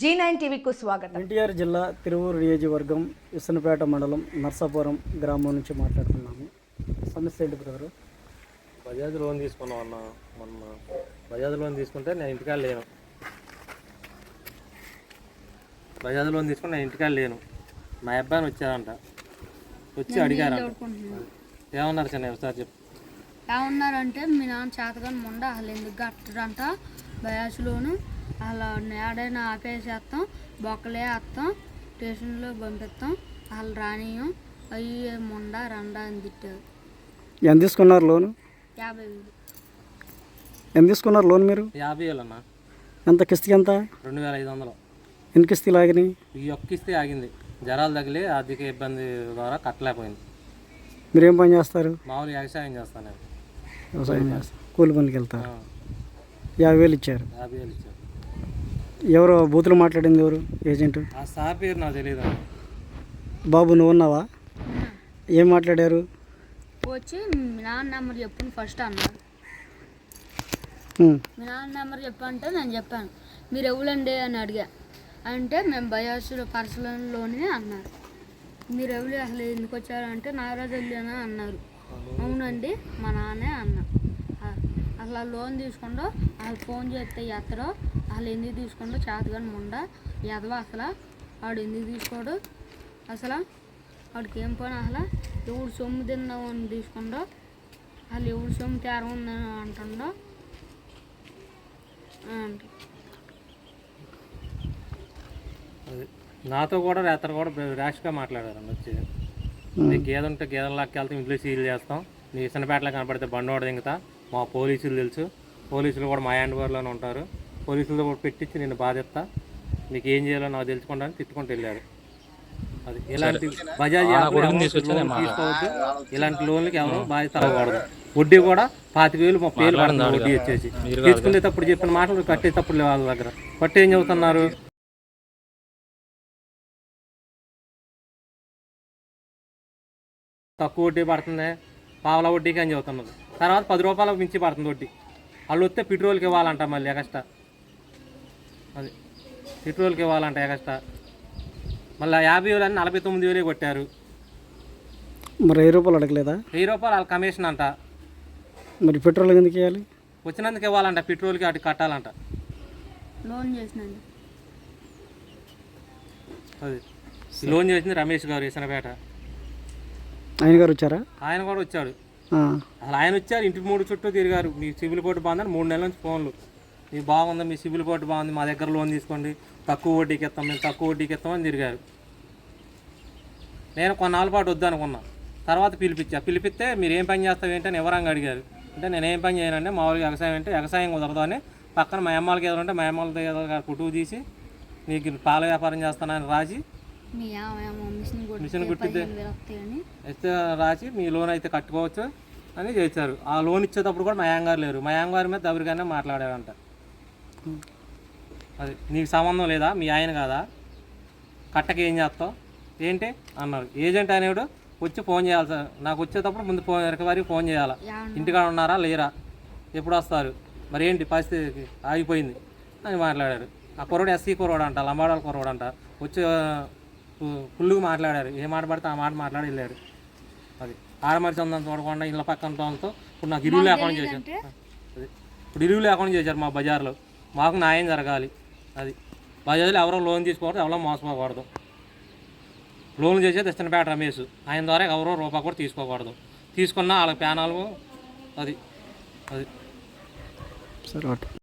G nine టీవీకు స్వాగతం. ఎన్టీఆర్ జిల్లా తిరువూరు నియోజకవర్గం ఇసనపేట మండలం నర్సాపురం గ్రామం నుంచి మాట్లాడుతున్నాము. సమస్య ఏంటి బ్రదరు? బజాజ్ లోన్ తీసుకున్నాం అన్న మొన్న బజాజ్ లోన్ తీసుకుంటే నేను ఇంటికాడ లేను. బజాజ్ లోన్ తీసుకుని నేను ఇంటికాడ లేను. మా అబ్బాయిని వచ్చారంట. వచ్చి అడిగారంట. ఏమన్నారు చిన్న ఒకసారి చెప్పు. ఏమన్నారంటే మీ నాన్న చేతగాని మొండ అసలు ఎందుకు కట్టడంట బయాసులోను అలా ఏడైనా ఆపేసేస్తాం బొక్కలే వేస్తాం స్టేషన్లో పంపిస్తాం వాళ్ళు రానియం అయ్యి మొండ రండ అని తిట్టారు. ఎంత తీసుకున్నారు లోను? యాభై వేలు. ఎంత తీసుకున్నారు లోన్ మీరు? యాభై వేలు అన్న ఎంత? కిస్తీ ఎంత? రెండు వేల ఐదు వందలు. ఎన్ని కిస్తీలు ఆగినాయి? ఈ ఒక్కిస్తే ఆగింది. జ్వరాలు తగిలి ఆర్థిక ఇబ్బంది ద్వారా కట్టలేకపోయింది. మీరు ఏం పని చేస్తారు? మామూలు వ్యవసాయం చేస్తాను వ్యవసాయం చేస్తారు. కూలి పనికి వెళ్తారు. ఆ, యాభై వేలు ఇచ్చారు. యాభై వేలు ఇచ్చారు. ఎవరు బూతులు మాట్లాడింది ఎవరు? ఏజెంట్? ఆ సార్ పేరు నాకు తెలియదు బాబు నువ్వు ఉన్నావా? ఏం మాట్లాడారు? వచ్చి మీ నాన్న నెంబర్ చెప్పు ఫస్ట్ అన్నారు మీ నాన్న నెంబర్ చెప్పంటే నేను చెప్పాను. మీరు ఎవరండి అని అడిగా. అంటే మేము బయాసులో పర్సనల్లోనే అన్నారు మీరు ఎవరు అసలు ఎందుకు వచ్చారంటే నాగరాజు వెళ్ళానా అన్నారు. అవునండి మా నాన్నే అన్నా. ఆ- అసలు ఆ లోన్ తీసుకుంటూ వాళ్ళు ఫోన్ చేస్తే ఎత్తరో వాళ్ళు ఎందుకు తీసుకుంటూ చేతగాని ముండ? ఎదవ అసలు? వాడు ఎందుకు తీసుకోడు? అసలు? వాడికి ఏం పని అసలు? ఎవడు సొమ్ము తిందామని తీసుకుండో వాళ్ళు ఎవడు సొమ్ము తేర ఉందని అంటుండో? అంట. అది. నాతో కూడా రాత్రి కూడా ర్యాష్గా మాట్లాడారు అన్న వచ్చి. నీ గేదె ఉంటే గేదెల లాక్కెళ్తాం ఇంట్లో సీల్ చేస్తాం. నీ ఇసనపేటలో కనపడితే బండి ఓడ దింగుతా. మా పోలీసులు తెలుసు. పోలీసులు కూడా మా హ్యాండ్ ఓవర్లోనే ఉంటారు. పోలీసులతో కూడా పెట్టించి నేను బాధిస్తా. మీకు ఏం చేయాలో నాకు తెలుసుకుంటాను తిట్టుకుంటూ వెళ్ళారు. అది ఇలాంటి బజాజ్ తీసుకోవద్దు. ఇలాంటి లోన్లకి ఎవరు బాధ్యత అవ్వకూడదు. వడ్డీ కూడా పాతిక వేలు ముప్పై వేలు పడుతుంది వడ్డీ వచ్చేసి. తీసుకునేటప్పుడు చెప్పిన మాటలు కట్టేటప్పుడు లేవు వాళ్ళ దగ్గర. పట్టి ఏం చెబుతున్నారు? తక్కువ వడ్డీ పడుతుంది? పావల వడ్డీకి అని చెబుతున్నది తర్వాత పది రూపాయలకు మించి పడుతుంది వడ్డీ. వాళ్ళు వస్తే పెట్రోల్కి ఇవ్వాలంట మళ్ళీ ఎగస్ట్రా. అది. పెట్రోల్కి ఇవ్వాలంట ఎగస్ట్రా. మళ్ళీ యాభై వేలు అని నలభై తొమ్మిది వేలే కొట్టారు. మరి వెయ్యి రూపాయలు అడగలేదా? వెయ్యి రూపాయలు వాళ్ళ కమిషన్ అంట. మరి పెట్రోల్ ఎందుకు ఇవ్వాలి? వచ్చినందుకు ఇవ్వాలంట పెట్రోల్కి అటు కట్టాలంట. లోన్ చేసినండి అది. లోన్ చేసింది రమేష్ గారు ఇసనపేట ఆయన గారు వచ్చారా? ఆయన కూడా వచ్చాడు. అసలు ఆయన వచ్చారు ఇంటి మూడు చుట్టూ తిరిగారు. మీ సిబిల్ కోర్టు బాగుందని మూడు నెలల నుంచి ఫోన్లు. మీ బాగుంది? మీ సిబిల్ కోర్టు బాగుంది? మా దగ్గర లోన్ తీసుకోండి. తక్కువ వడ్డీకి ఇస్తాం మేము తక్కువ వడ్డీకి ఇస్తామని తిరిగారు. నేను కొన్నాళ్ళ పాటు వద్దనుకున్నా. తర్వాత పిలిపించా. పిలిపిస్తే మీరు ఏం పని చేస్తావు ఏంటని ఎవరంగా అడిగారు. అంటే నేను ఏం పని చేయనంటే మామూలుగా వ్యవసాయం అంటే వ్యవసాయం కుదరదు అని పక్కన మా అమ్మాలకి ఎదురు ఉంటే మా అమ్మాలతో ఏదో పుట్టుకు తీసి నీకు పాల వ్యాపారం చేస్తానని రాసి మీ మిషన్ అయితే రాసి మీ లోన్ అయితే కట్టుకోవచ్చు అని చేశారు. ఆ లోన్ ఇచ్చేటప్పుడు కూడా మా యాంగారు లేరు. మా యాంగారు మీద దబరిగానే మాట్లాడారంట. అది నీకు సంబంధం లేదా? మీ ఆయన కాదా? కట్టకి ఏం చేస్తావు? ఏంటి? అన్నారు. ఏజెంట్ అనేవాడు వచ్చి ఫోన్ చేయాలి సార్. నాకు వచ్చేటప్పుడు ముందు ఫోన్ రికవరీ ఫోన్ చేయాలి? ఇంటికాడ ఉన్నారా? లేరా? ఎప్పుడు వస్తారు? మరి ఏంటి పరిస్థితి ఆగిపోయింది అని మాట్లాడారు. ఆ కుర్రోడు ఎస్సీ కుర్రోడు అంట లంబాడాల కుర్రోడు అంట వచ్చి ఫుల్గా మాట్లాడారు. ఏ మాట పడితే ఆ మాట మాట్లాడి వెళ్ళారు. అది ఆడమరి చందం చూడకుండా ఇళ్ళ పక్కన వాళ్ళతో ఇప్పుడు నాకు ఇరువు లేకుండా చేశారు. అది. ఇప్పుడు ఇరువు లేకుండా చేశారు మా బజార్లో. మాకు న్యాయం జరగాలి. అది. బజార్లో ఎవరో లోన్ తీసుకోకూడదు ఎవరో మోసపోకూడదు. లోన్ చేసేది ఇష్టనపేట రమేష్. ఆయన ద్వారా ఎవరో రూపాయి కూడా తీసుకోకూడదు. తీసుకున్నా వాళ్ళ ప్యానాలు అది. అది. సరే